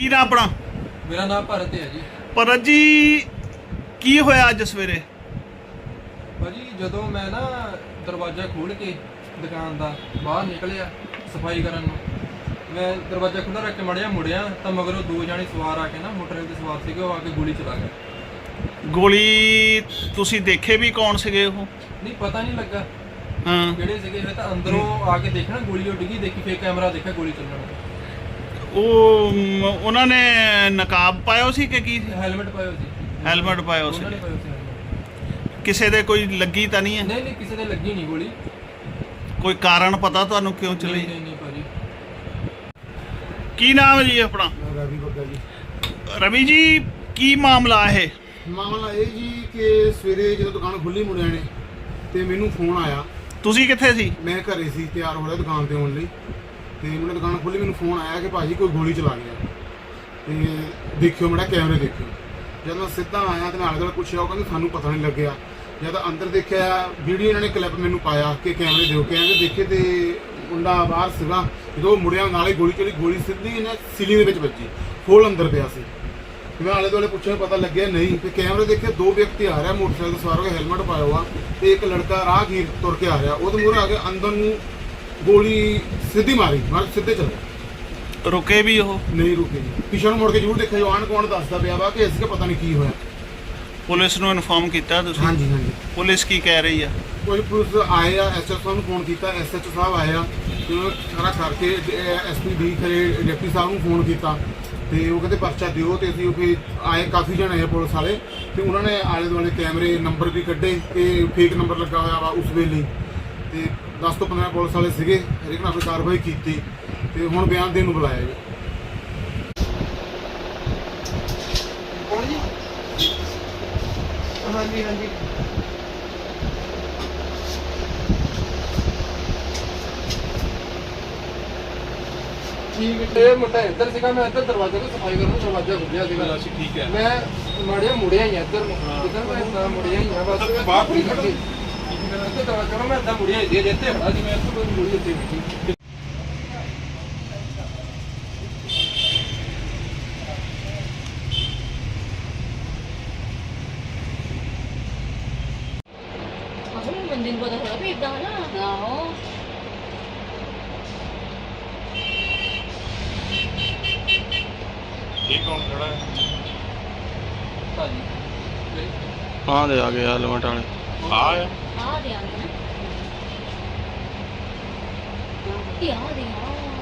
ਕੀ ਨਾ ਆਪਣਾ? ਮੇਰਾ ਨਾਮ ਭਰਤ ਹੈ ਜੀ। ਪਰ ਜੀ ਕੀ ਹੋਇਆ ਅੱਜ ਸਵੇਰੇ? ਭਾਜੀ ਜਦੋਂ ਮੈਂ ਨਾ ਦਰਵਾਜ਼ਾ ਖੋਲ ਕੇ ਦੁਕਾਨ ਦਾ ਬਾਹਰ ਨਿਕਲਿਆ ਸਫ਼ਾਈ ਕਰਨ ਨੂੰ ਮੈਂ ਦਰਵਾਜ਼ਾ ਖੁੱਲ੍ਹਾ ਰੱਖ ਕੇ ਮੜਿਆ ਮੁੜਿਆ ਤਾਂ ਮਗਰੋਂ ਦੋ ਜਾਣੇ ਸਵਾਰ ਆ ਕੇ ਨਾ ਮੋਟਰਸਾਈਕਲ ਤੇ ਸਵਾਰ ਸੀਗੇ ਉਹ ਆ ਕੇ ਗੋਲੀ ਚਲਾ ਗਏ। ਗੋਲੀ ਤੁਸੀਂ ਦੇਖੇ ਵੀ ਕੌਣ ਸੀਗੇ ਉਹ? ਨਹੀਂ ਪਤਾ ਨਹੀਂ ਲੱਗਾ ਹਾਂ। ਕਿਹੜੇ ਸੀਗੇ ਮੈਂ ਤਾਂ ਅੰਦਰੋਂ ਆ ਕੇ ਦੇਖਣਾ ਗੋਲੀ ਉਹ ਡਿੱਗੀ ਦੇਖੀ ਫੇਰ ਕੈਮਰਾ ਦੇਖਿਆ ਗੋਲੀ ਚੱਲਣ ਉਹ ਮ, ਉਹਨਾਂ ਨੇ ਨਕਾਬ ਪਾਇਓ ਸੀ ਕਿ ਕੀ? ਹੈਲਮਟ ਪਾਇਓ ਸੀ। ਹੈਲਮਟ ਪਾਇਓ ਸੀ। ਉਹਨਾਂ ਨੇ ਪਾਇਓ ਸੀ helmet। ਕਿਸੇ ਦੇ ਕੋਈ ਲੱਗੀ ਤਾਂ ਨਹੀਂ ਹੈ? ਨਹੀਂ ਨਹੀਂ ਕਿਸੇ ਦੇ ਲੱਗੀ ਨਹੀਂ ਗੋਲੀ। ਕੋਈ ਕਾਰਨ ਪਤਾ ਤੁਹਾਨੂੰ ਕਿਉਂ ਚਲੀ? ਨਹੀਂ ਨਹੀਂ ਭਾਜੀ। ਕੀ ਨਾਮ ਹੈ ਜੀ ਆਪਣਾ? ਰਵੀ ਬੱਗਾ ਜੀ। ਰਵੀ ਜੀ ਕੀ ਮਾਮਲਾ ਹੈ? ਮਾਮਲਾ ਇਹ ਜੀ ਕਿ ਸਵੇਰੇ ਜਦੋਂ ਦੁਕਾਨ ਖੁੱਲੀ ਮੁੰਡਿਆਂ ਨੇ ਤੇ ਮੈਨੂੰ ਫੋਨ ਆਇਆ। ਤੁਸੀਂ ਕਿੱਥੇ ਸੀ? ਮੈਂ ਘਰੇ ਸੀ ਤਿਆਰ ਹੋ ਰਿਹਾ ਦੁਕਾਨ ਤੇ ਆਉਣ ਲਈ। ਤੇ ਮੈਨੂੰ ਦੁਕਾਨ ਖੁੱਲੀ ਮੈਨੂੰ ਫੋਨ ਆਇਆ ਕਿ ਭਾਜੀ ਕੋਈ ਗੋਲੀ ਚਲਾ ਗਿਆ ਤੇ ਦੇਖਿਓ ਮੇਰਾ ਕੈਮਰੇ ਦੇਖਿਓ। ਜਦ ਮੈਂ ਸਿੱਧਾ ਆਇਆ ਤੇ ਨਾਲ ਨਾਲ ਪੁੱਛਿਆ, ਉਹ ਕਹਿੰਦੇ ਸਾਨੂੰ ਪਤਾ ਨਹੀਂ ਲੱਗਿਆ। ਜਦ ਅੰਦਰ ਦੇਖਿਆ, ਵੀਡੀਓ ਇਹਨਾਂ ਨੇ ਕਲਿੱਪ ਮੈਨੂੰ ਪਾਇਆ ਕਿ ਕੈਮਰੇ ਦਿਓ। ਕੈਮਰੇ ਦੇਖੇ ਤੇ ਮੁੰਡਾ ਬਾਹਰ ਸੀਗਾ, ਜਦੋਂ ਉਹ ਮੁੜਿਆ, ਨਾਲੇ ਗੋਲੀ ਚਲੀ, ਗੋਲੀ ਸਿੱਧੀ ਇਹਨਾਂ ਸੀਲਿੰਗ ਦੇ ਵਿੱਚ ਵੱਜੀ। ਫੋਲ ਅੰਦਰ ਪਿਆ ਸੀ। ਮੈਂ ਆਲੇ ਦੁਆਲੇ ਪੁੱਛਿਆ, ਪਤਾ ਲੱਗਿਆ ਨਹੀਂ। ਤੇ ਕੈਮਰੇ ਦੇਖੇ, ਦੋ ਵਿਅਕਤੀ ਆ ਰਿਹਾ ਮੋਟਰਸਾਈਕਲ ਸਵਾਰ ਹੋ ਹੈਲਮਟ ਪਾਇਆ ਹੋਆ ਤੇ ਇੱਕ ਲੜਕਾ ਰਾਹਗੀਰ ਤੁਰ ਕੇ ਆ ਰਿਹਾ। ਉਹਦੇ ਮੂਹਰੇ ਆ ਕੇ ਅੰਦਰ ਨੂੰ ਗੋਲੀ ਸਿੱਧੀ ਮਾਰੀ ਮਾਰ ਸਿੱਧੇ ਚੱਲ। ਗਿਆ ਰੁਕੇ ਵੀ ਉਹ? ਨਹੀਂ ਰੁਕੇ ਜੀ। ਪਿਛੜ ਮੁੜ ਕੇ ਜ਼ਰੂਰ ਦੇਖਿਆ ਜੋ ਆਣ ਕੋਣ ਦੱਸਦਾ ਪਿਆ ਵਾ ਕਿ ਇਸ ਕੇ ਪਤਾ ਨਹੀਂ ਕੀ ਹੋਇਆ। ਪੁਲਿਸ ਨੂੰ ਇਨਫੋਰਮ ਕੀਤਾ ਤੁਸੀਂ? ਹਾਂਜੀ ਹਾਂਜੀ। ਪੁਲਿਸ ਕੀ ਕਹਿ ਰਹੀ ਆ? ਕੋਈ ਪੁਲਿਸ ਆਏ ਆ ਐਸਐਸ ਸਾਹਿਬ ਨੂੰ ਫੋਨ ਕੀਤਾ ਐਸਐਚ ਸਾਹਿਬ ਆਏ ਆ। ਤੇ ਉਹ ਸਾਰਾ ਕਰਕੇ ਐਸਪੀ ਦੀ ਖਰੇ ਡਿਪਟੀ ਸਾਹਿਬ ਨੂੰ ਫੋਨ ਕੀਤਾ। ਤੇ ਉਹ ਕਹਿੰਦੇ ਪਰਚਾ ਦਿਓ ਤੇ ਅਸੀਂ ਉਹ ਫਿਰ ਆਏ ਕਾਫੀ ਜਣੇ ਆਏ ਪੁਲਿਸ ਵਾਲੇ। ਤੇ ਉਹਨਾਂ ਨੇ ਆਲੇ ਦੁਆਲੇ ਕੈਮਰੇ ਨੰਬਰ ਵੀ ਕੱਢੇ ਕਿ ਫੇਕ ਨੰਬਰ ਲੱਗਾ ਹੋਇਆ ਵਾ ਉਸ ਵੇਲੇ। ਤੇ 10 ਤੋਂ 15 ਪੁਲਿਸ ਵਾਲੇ ਸੀਗੇ ਹਰੇਕ ਨਾਲ ਕੋਈ ਕਾਰਵਾਈ ਕੀਤੀ ਤੇ ਹੁਣ ਬਿਆਨ ਦੇਣ ਨੂੰ ਬੁਲਾਇਆ ਜੀ ਕੌਣ ਜੀ? ਹਾਂਜੀ ਹਾਂਜੀ। ਠੀਕ ਹੈ ਇਹ ਮੁੰਡਾ ਇੱਧਰ ਸੀਗਾ ਮੈਂ ਇੱਧਰ ਦਰਵਾਜ਼ੇ ਤੋਂ ਸਫ਼ਾਈ ਕਰਨ ਨੂੰ ਦਰਵਾਜ਼ਾ ਖੁੱਲਿਆ ਸੀਗਾ। ਠੀਕ ਹੈ। ਮੈਂ ਮੜਿਆ ਮੁੜਿਆ ਹੀ ਆ ਇੱਧਰ ਨੂੰ। ਇੱਧਰ ਮੈਂ ਮੁੜਿਆ ਹੀ ਆ ਬਸ ਬਾਹਰ ਨਹੀਂ ਖੜੀ ਇੱਧਰ ਦਰਵਾਜ਼ਾ ਕਰੋ ਮੈਂ ਇੱਦਾਂ ਮੁੜਿਆ ਦੇ ਖੜਾ ਸੀ ਮੈਂ ਇੱਥੇ ਕੋਈ ਮੁੜੀ ਬੈਠੀ ਅਸਲ ਬੰਦੇ ਨੂੰ ਪਤਾ ਥੋੜਾ ਵੀ ਇਦਾਂ ਨਾ ਆਹੋ ਇਹ ਕੌਣ ਖੜਾ ਹੈ? ਭਾਜੀ। ਹਾਂ ਦੇ ਆ ਗਏ ਹੈਲਮਟ ਵਾਲੇ। ਆ ਆ ਦੇ ਆ ਗਏ